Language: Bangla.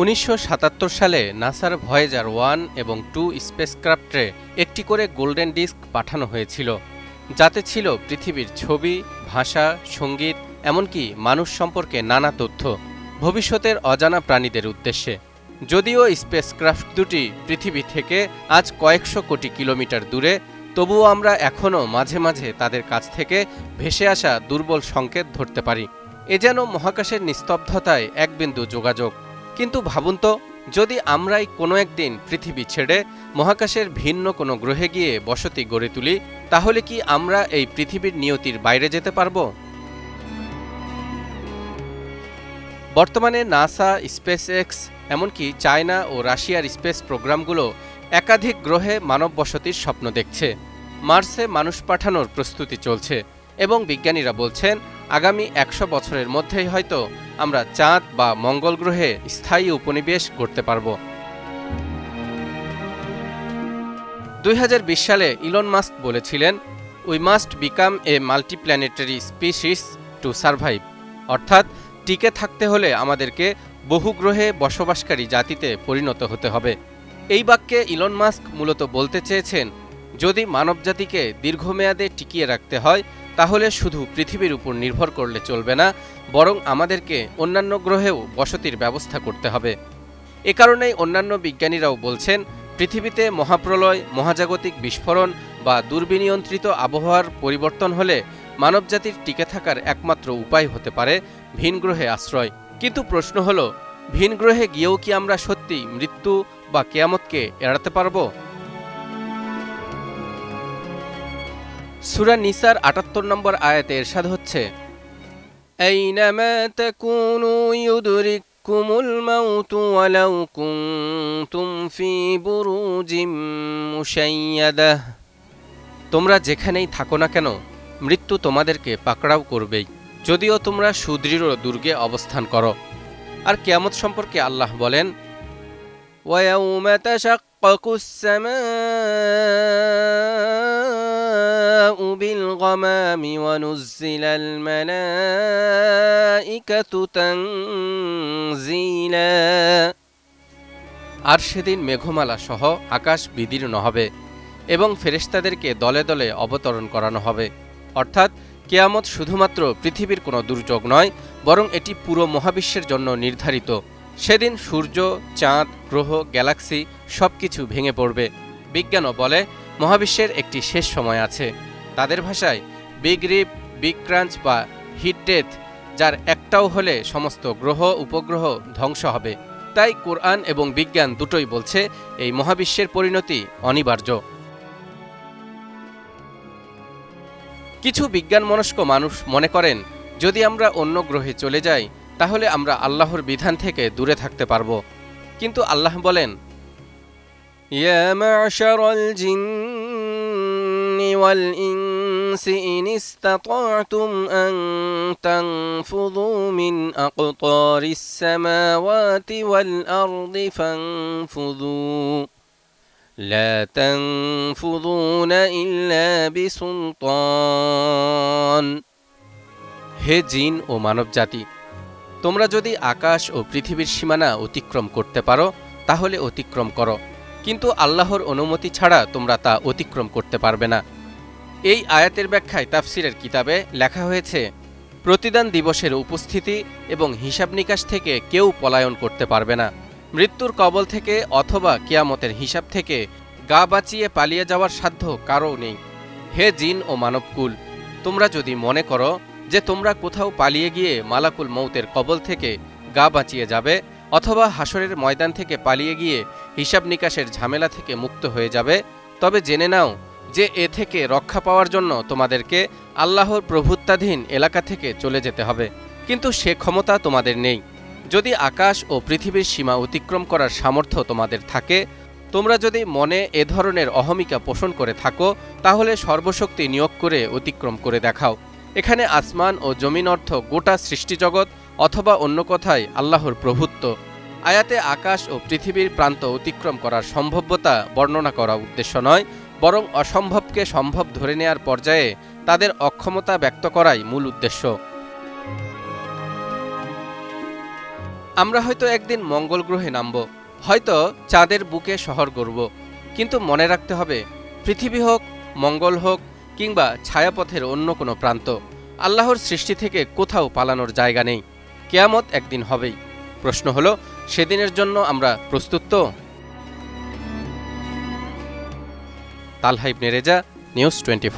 উনিশশো সাতাত্তর সালে নাসার ভয়েজার ওয়ান এবং টু স্পেসক্রাফ্টে একটি করে গোল্ডেন ডিস্ক পাঠানো হয়েছিল, যাতে ছিল পৃথিবীর ছবি, ভাষা, সংগীত, এমনকি মানুষ সম্পর্কে নানা তথ্য, ভবিষ্যতের অজানা প্রাণীদের উদ্দেশ্যে। যদিও স্পেসক্রাফট দুটি পৃথিবী থেকে আজ কয়েকশো কোটি কিলোমিটার দূরে, তবুও আমরা এখনও মাঝে মাঝে তাদের কাছ থেকে ভেসে আসা দুর্বল সংকেত ধরতে পারি। এ যেন মহাকাশের নিস্তব্ধতায় এক বিন্দু যোগাযোগ। কিন্তু ভাবুন তো, যদি আমরাই কোনো একদিন পৃথিবী ছেড়ে মহাকাশের ভিন্ন কোনো গ্রহে গিয়ে বসতি গড়ে তুলি, তাহলে কি আমরা এই পৃথিবীর নিয়তির বাইরে যেতে পারব? বর্তমানে নাসা স্পেস এক্স এমনকি চায়না ও রাশিয়ার স্পেস প্রোগ্রামগুলো একাধিক গ্রহে মানব বসতির স্বপ্ন দেখছে। মার্সে মানুষ পাঠানোর প্রস্তুতি চলছে এবং বিজ্ঞানীরা বলছেন আগামী একশো বছরের মধ্যেই হয়তো আমরা চাঁদ বা মঙ্গল গ্রহে স্থায়ী উপনিবেশ গড়তে পারব। দুই সালে ইলন মাস্ক বলেছিলেন we must become a multiplanetary species to survive অর্থাৎ, টিকে থাকতে হলে আমাদেরকে বহু গ্রহে বসবাসকারী জাতিতে পরিণত হতে হবে। এই বাক্যে ইলন মাস্ক মূলত বলতে চেয়েছেন, যদি মানবজাতিকে দীর্ঘমেয়াদে টিকিয়ে রাখতে হয় তাহলে শুধু পৃথিবীর উপর নির্ভর করলে চলবে না, বরং আমাদেরকে অন্যান্য গ্রহেও বসতির ব্যবস্থা করতে হবে। এ কারণেই অন্যান্য বিজ্ঞানীরাও বলছেন, পৃথিবীতে মহাপ্রলয়, মহাজাগতিক বিস্ফোরণ বা দুর্বিনিয়ন্ত্রিত আবহাওয়ার পরিবর্তন হলে মানবজাতির টিকে থাকার একমাত্র উপায় হতে পারে ভিন গ্রহে আশ্রয়। কিন্তু প্রশ্ন হলো, ভিন গ্রহে গিয়েও কি আমরা সত্যি মৃত্যু বা কেয়ামতকে এড়াতে পারব? সুরা নিসার আটাত্তর নম্বর আয়াতে এরশাদ হচ্ছে أينما تكونوا يدرككم الموت ولو كنتم في بروج مشيدة তোমরা যেখানেই থাকো না কেন মৃত্যু তোমাদেরকে পাকড়াও করবেই যদিও তোমরা সুদৃঢ় দুর্গে অবস্থান করো আর কেয়ামত সম্পর্কে আল্লাহ বলেন ويوم تشقق السماء بالغمام ونزل الملائكة تنزيلا আর সেদিন মেঘমালা সহ আকাশ বিদীর্ণ হবে এবং ফেরেশতাদেরকে দলে দলে অবতরণ করানো হবে অর্থাৎ কেয়ামত শুধুমাত্র পৃথিবীর কোনো দুর্যোগ নয় বরং এটি পুরো মহাবিশ্বের জন্য নির্ধারিত সেদিন সূর্য চাঁদ গ্রহ গ্যালাক্সি সব কিছু ভেঙে পড়বে বিজ্ঞানও বলে মহাবিশ্বের একটি শেষ সময় আছে তাদের ভাষায় বিগ রিপ, বিগ ক্রাঞ্চ বা হিট ডেথ যার একটাও হলে সমস্ত গ্রহ, উপগ্রহ ধ্বংস হবে। তাই কোরআন এবং বিজ্ঞান দুটোই বলছে এই মহাবিশ্বের পরিণতি অনিবার্য। কিছু বিজ্ঞান মনস্ক মানুষ মনে করেন, যদি আমরা অন্য গ্রহে চলে যাই, তাহলে আমরা আল্লাহর বিধান থেকে দূরে থাকতে পারব। কিন্তু আল্লাহ বলেন, ইয়া মা'শারাল জিন্নি ওয়াল ইন والإنس إن استطعتم أن تنفذوا من أقطار السماوات والأرض فانفذوا لا تنفذون إلا بسلطان হে জিন ও মানবজাতি তোমরা যদি আকাশ ও পৃথিবীর সীমানা অতিক্রম করতে পারো তাহলে অতিক্রম করো কিন্তু আল্লাহর অনুমতি ছাড়া তোমরা তা অতিক্রম করতে পারবে না এই আয়াতের ব্যাখ্যায় তাফসিরের কিতাবে লেখা হয়েছে, প্রতিদান দিবসের উপস্থিতি এবং হিসাব নিকাশ থেকে কেউ পলায়ন করতে পারবে না। মৃত্যুর কবল থেকে অথবা কিয়ামতের হিসাব থেকে গা বাঁচিয়ে পালিয়ে যাওয়ার সাধ্য কারও নেই। হে জিন ও মানবকুল, তোমরা যদি মনে করো যে তোমরা কোথাও পালিয়ে গিয়ে মালাকুল মৌতের কবল থেকে গা বাঁচিয়ে যাবে অথবা হাসরের ময়দান থেকে পালিয়ে গিয়ে হিসাব নিকাশের ঝামেলা থেকে মুক্ত হয়ে যাবে, তবে জেনে নাও যে এ থেকে রক্ষা পাওয়ার জন্য তোমাদেরকে আল্লাহর প্রভুত্বাধীন এলাকা থেকে চলে যেতে হবে। কিন্তু সে ক্ষমতা তোমাদের নেই। যদি আকাশ ও পৃথিবীর সীমা অতিক্রম করার সামর্থ্য তোমাদের থাকে, তোমরা যদি মনে এ ধরনের অহমিকা পোষণ করে থাকো, তাহলে সর্বশক্তি নিয়োগ করে অতিক্রম করে দেখাও। এখানে আসমান ও জমিন অর্থ গোটা সৃষ্টিজগৎ অথবা অন্য কথায় আল্লাহর প্রভুত্ব। আয়াতে আকাশ ও পৃথিবীর প্রান্ত অতিক্রম করার সম্ভাব্যতা বর্ণনা করা উদ্দেশ্য নয় বরং অসম্ভবকে সম্ভব ধরে নেয়ার পর্যায়ে তাদের অক্ষমতা ব্যক্ত করাই মূল উদ্দেশ্য। আমরা হয়তো একদিন মঙ্গল গ্রহে নামব, হয়তো চাঁদের বুকে শহর গড়ব, কিন্তু মনে রাখতে হবে, পৃথিবী হোক, মঙ্গল হোক, কিংবা ছায়াপথের অন্য কোনো প্রান্ত, আল্লাহর সৃষ্টি থেকে কোথাও পালানোর জায়গা নেই। কেয়ামত একদিন হবেই। প্রশ্ন হলো, সেদিনের জন্য আমরা প্রস্তুত তো? তালহাইব নেরেজা নিউজ টোয়েন্টি